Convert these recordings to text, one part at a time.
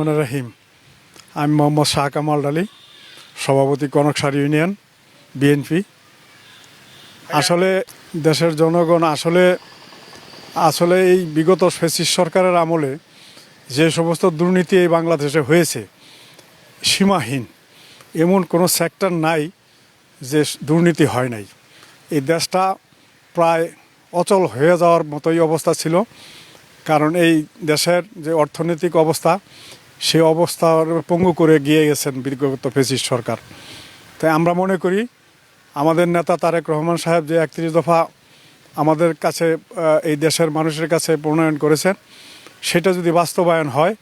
রহিম। আমি মোহাম্মদ শাহ কামাল আলী, সভাপতি Kanaksar union, BNP. আসলে দেশের জনগণ আসলে আসলে এই বিগত ফেসিস সরকারের আমলে যে সমস্ত দুর্নীতি এই বাংলাদেশে হয়েছে, সীমাহীন। এমন কোনো সেক্টর নাই যে দুর্নীতি হয় নাই। এই দেশটা প্রায় অচল হয়ে যাওয়ার মতোই অবস্থা ছিল। কারণ এই দেশের যে অর্থনৈতিক অবস্থা সেই অবস্থার পঙ্গু করে গিয়ে গেছেন বিগত ফেসিস সরকার। তাই আমরা মনে করি, আমাদের নেতা তারেক রহমান সাহেব যে একত্রিশ দফা আমাদের কাছে এই দেশের মানুষের কাছে প্রণয়ন করেছেন, সেটা যদি বাস্তবায়ন হয়,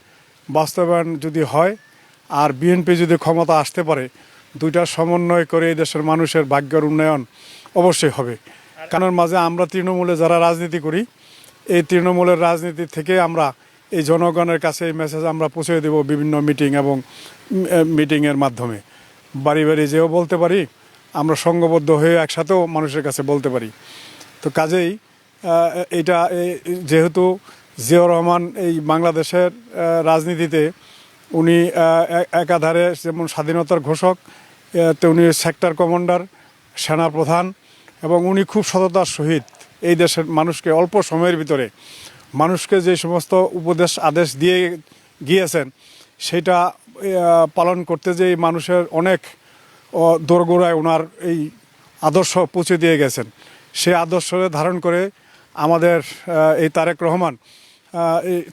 বাস্তবায়ন যদি হয়, আর বিএনপি যদি ক্ষমতা আসতে পারে, দুইটা সমন্বয় করে এই দেশের মানুষের ভাগ্যের উন্নয়ন অবশ্যই হবে। কারণ মাঝে আমরা তৃণমূলে যারা রাজনীতি করি, এই তৃণমূলের রাজনীতি থেকে আমরা এই জনগণের কাছে এই মেসেজ আমরা পৌঁছে দেব বিভিন্ন মিটিং এবং মিটিংয়ের মাধ্যমে। বাড়ি বাড়ি যেও বলতে পারি, আমরা সংঘবদ্ধ হয়ে একসাথেও মানুষের কাছে বলতে পারি। তো কাজেই এটা যেহেতু জিয়াউর রহমান এই বাংলাদেশের রাজনীতিতে উনি একাধারে যেমন স্বাধীনতার ঘোষক তো উনি সেক্টর কমান্ডার সেনা প্রধান এবং উনি খুব সততার সহিত এই দেশের মানুষকে অল্প সময়ের ভিতরে মানুষকে যে সমস্ত উপদেশ, আদেশ দিয়ে গিয়েছেন, সেটা পালন করতে যে মানুষের অনেক দোরগোড়ায় ওনার এই আদর্শ পৌঁছে দিয়ে গেছেন। সে আদর্শ ধারণ করে আমাদের এই তারেক রহমান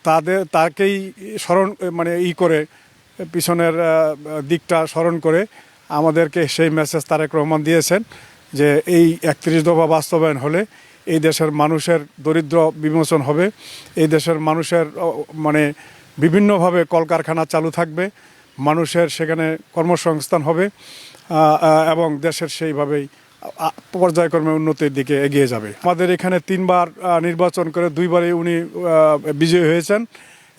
তাদের তাকেই স্মরণ মানে ই করে, পিছনের দিকটা স্মরণ করে আমাদেরকে সেই মেসেজ তারেক রহমান দিয়েছেন যে এই একত্রিশ দফা বাস্তবায়ন হলে এই দেশের মানুষের দরিদ্র বিমোচন হবে। এই দেশের মানুষের মানে বিভিন্নভাবে কলকারখানা চালু থাকবে। মানুষের সেখানে কর্মসংস্থান হবে। এবং দেশের সেইভাবেই পর্যায়ক্রমে উন্নতির দিকে এগিয়ে যাবে। আমাদের এখানে তিনবার নির্বাচন করে দুইবারই উনি বিজয়ী হয়েছেন।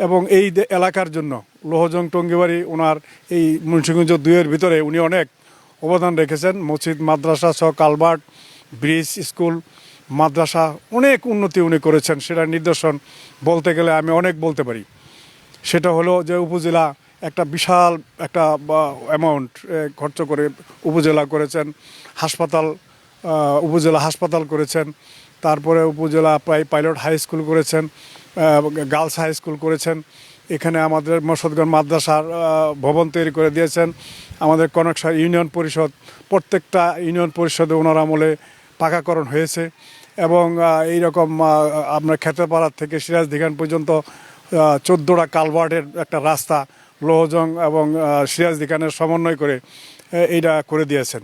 এবং এই এলাকার জন্য লোহজং টঙ্গিবাড়ি ওনার এই মুন্সিগঞ্জ দুইয়ের ভিতরে উনি অনেক অবদান রেখেছেন। মসজিদ, মাদ্রাসা সহ কালভার্ট ব্রিজ স্কুল মাদ্রাসা অনেক উন্নতি উনি করেছেন, সেটার নিদর্শন বলতে গেলে আমি অনেক বলতে পারি। সেটা হলো যে উপজেলা একটা বিশাল একটা অ্যামাউন্ট খরচ করে উপজেলা করেছেন, হাসপাতাল উপজেলা হাসপাতাল করেছেন, তারপরে উপজেলা প্রায় পাইলট হাই স্কুল করেছেন গার্লস হাই স্কুল করেছেন, এখানে আমাদের মসদগঞ্জ মাদ্রাসার ভবন তৈরি করে দিয়েছেন, আমাদের কনকসার ইউনিয়ন পরিষদ, প্রত্যেকটা ইউনিয়ন পরিষদে ওনার আমলে পাকাকরণ হয়েছে এবং এই রকম আপনার খেতেপাড়ার থেকে সিরাজ দিঘান পর্যন্ত চোদ্দোটা কালভার্টের একটা রাস্তা লোহজং এবং সিরাজ দিঘানের সমন্বয় করে এইটা করে দিয়েছেন।